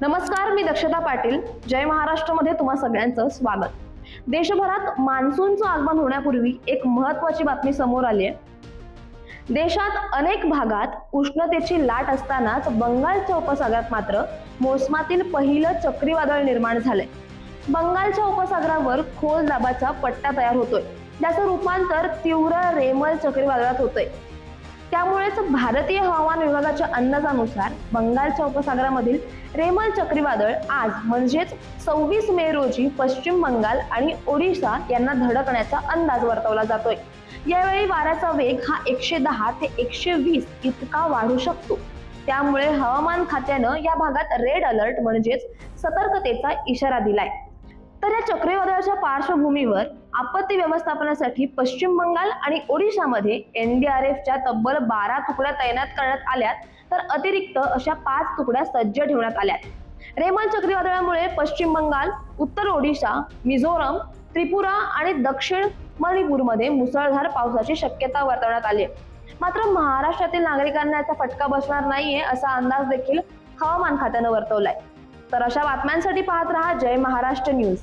नमस्कार मी दक्षता पाटील. जय महाराष्ट्रमध्ये तुम्हा सगळ्यांचं स्वागत. देशभरात मान्सूनचं आगमन होण्यापूर्वी एक महत्वाची बातमी समोर आली आहे. देशात अनेक भागात उष्णतेची लाट असतानाच बंगालच्या उपसागरात मात्र मोसमातील पहिलं चक्रीवादळ निर्माण झालंय. बंगालच्या उपसागरावर खोल दाबाचा पट्टा तयार होतोय. त्याचं रूपांतर तीव्र रेमल चक्रीवादळात होतंय. त्यामुळेच भारतीय हवामान विभागाच्या अंदाजानुसार बंगालच्या उपसागरामधील रेमल चक्रीवादळ आज म्हणजेच सव्वीस मे रोजी पश्चिम बंगाल आणि ओडिशा यांना धडकण्याचा अंदाज वर्तवला जातोय. यावेळी वाऱ्याचा वेग हा एकशे दहा ते एकशे वीस इतका वाढू शकतो. त्यामुळे हवामान खात्यानं या भागात रेड अलर्ट म्हणजेच सतर्कतेचा इशारा दिलाय. तर या चक्रीवादळाच्या पार्श्वभूमीवर आपत्ती व्यवस्थापनासाठी पश्चिम बंगाल आणि ओडिशामध्ये एनडीआरएफच्या तब्बल बारा तुकड्या तैनात करण्यात आल्यात तर अतिरिक्त अशा पाच तुकड्या सज्ज ठेवण्यात आल्यात. रेमल चक्रीवादळामुळे पश्चिम बंगाल उत्तर ओडिशा मिझोरम त्रिपुरा आणि दक्षिण मणिपूरमध्ये मुसळधार पावसाची शक्यता वर्तवण्यात आली. आहे मात्र महाराष्ट्रातील नागरिकांना याचा फटका बसणार नाहीये असा अंदाज देखील हवामान खात्यानं वर्तवलाय. तर अशा बातम्यांसाठी पाहत रहा जय महाराष्ट्र न्यूज.